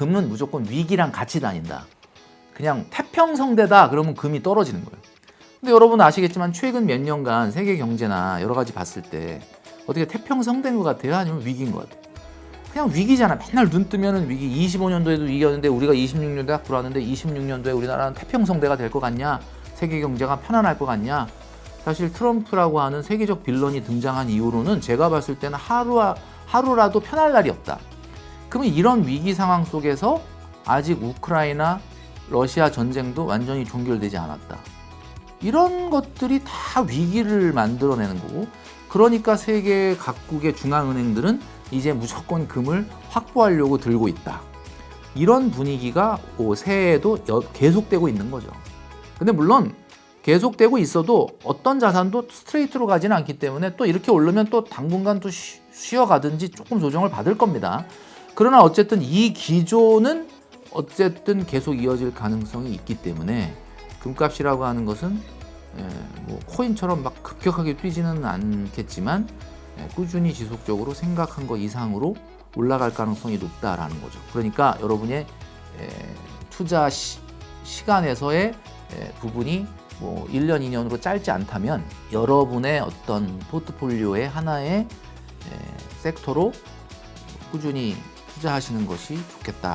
금은 무조건 위기랑 같이 다닌다. 그냥 태평성대다 그러면 금이 떨어지는 거예요. 근데 여러분 아시겠지만 최근 몇 년간 세계 경제나 여러 가지 봤을 때 어떻게 태평성된 것 같아요? 아니면 위기인 것 같아요? 그냥 위기잖아. 맨날 눈 뜨면은 위기. 25년도에도 위기였는데 우리가 26년도에 악불하는데 26년도에 우리나라는 태평성대가 될 것 같냐? 세계 경제가 편안할 것 같냐? 사실 트럼프라고 하는 세계적 빌런이 등장한 이후로는 제가 봤을 때는 하루 하루라도 편할 날이 없다. 그러면 이런 위기 상황 속에서 아직 우크라이나 러시아 전쟁도 완전히 종결되지 않았다. 이런 것들이 다 위기를 만들어내는 거고 그러니까 세계 각국의 중앙은행들은 이제 무조건 금을 확보하려고 들고 있다. 이런 분위기가 오, 새해에도 여- 계속되고 있는 거죠. 근데 물론 계속되고 있어도 어떤 자산도 스트레이트로 가지는 않기 때문에 또 이렇게 오르면 또 당분간 또 쉬- 쉬어가든지 조금 조정을 받을 겁니다. 그러나 어쨌든 이 기조는 어쨌든 계속 이어질 가능성이 있기 때문에 금값이라고 하는 것은 예, 뭐 코인처럼 막 급격하게 뛰지는 않겠지만 예, 꾸준히 지속적으로 생각한 것 이상으로 올라갈 가능성이 높다라는 거죠. 그러니까 여러분의 예, 투자 시, 시간에서의 예, 부분이 뭐 1년, 2년으로 짧지 않다면 여러분의 어떤 포트폴리오의 하나의 예, 섹터로 꾸준히 투자하시는 것이 좋겠다